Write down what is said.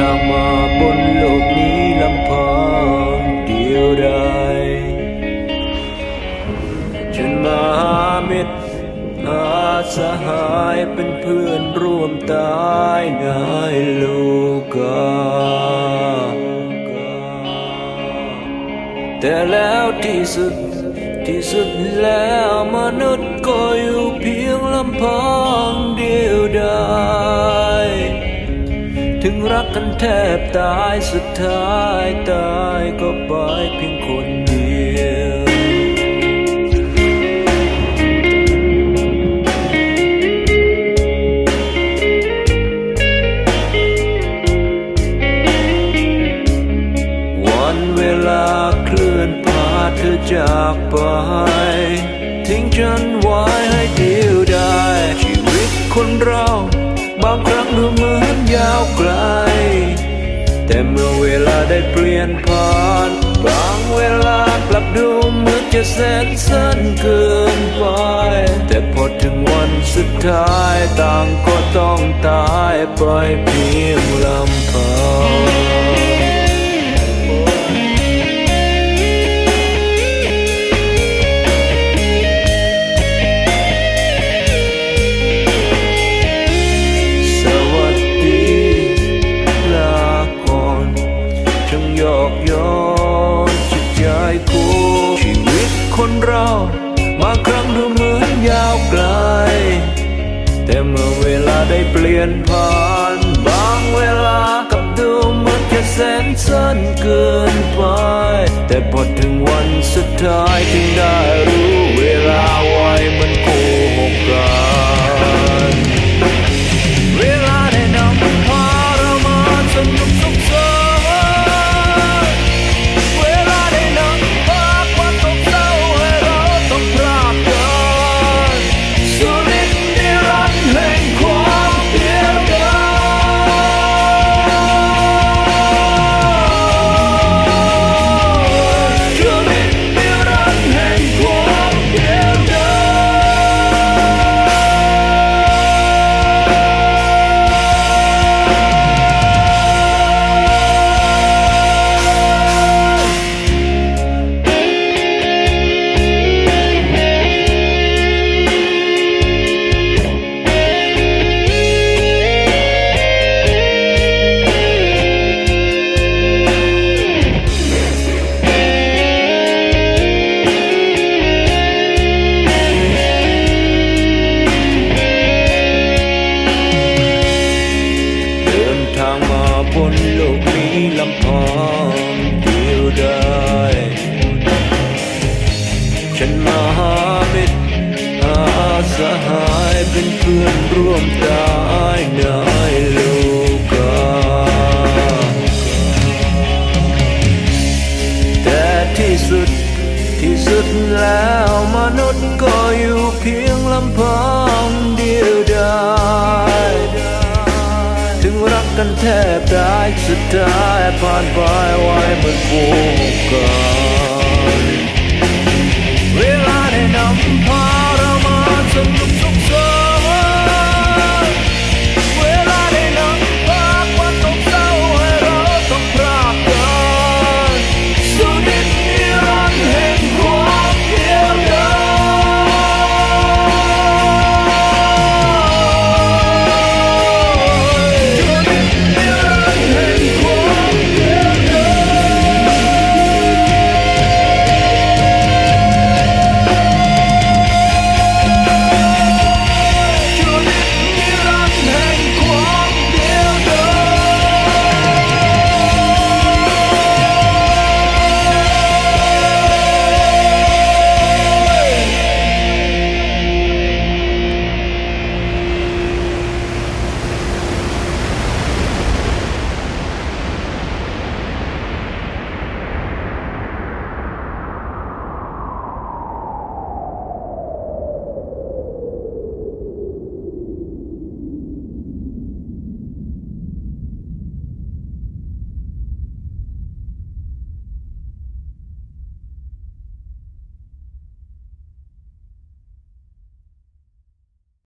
ทางมาบนโลกนี้ลำพังเดียวดายฉันมาหามิตรหาสหายเป็นเพื่อนร่วมตายในโลกา แต่แล้วที่สุดที่สุดแล้วมนุษย์ก็อยู่เพียงลำพังเดียว กันแทบตายสุดท้ายตายก็ไปเพียงคนเดียววันเวลาเคลื่อนพาเธอจากไป ทิ้งฉันไว้ให้ดี เมื่อเวลาได้เปลี่ยนผ่านบางเวลากลับดูเหมือนจะแสนสั้นเกินไป แต่พอถึงวันสุดท้ายต่างก็ต้องตายไปเพียงลำพัง แต่เมื่อเวลาได้เปลี่ยนผ่านบางเวลากับดูมันจะแสนสั้นเกินไป แต่พอถึงวันสุดท้ายถึงได้รู้เวลาว่า นโลกนี้ลำพังเดียวดายฉันมาหามิตรหาสหายเป็นเพื่อนร่วมตายในโลกาแต่ที่สุดที่สุดแล้วมนุษย์ก็อยู่เพียงลำพังันแทบตายสุดท้ายผ่านไปไว้เหมือนพวกกัน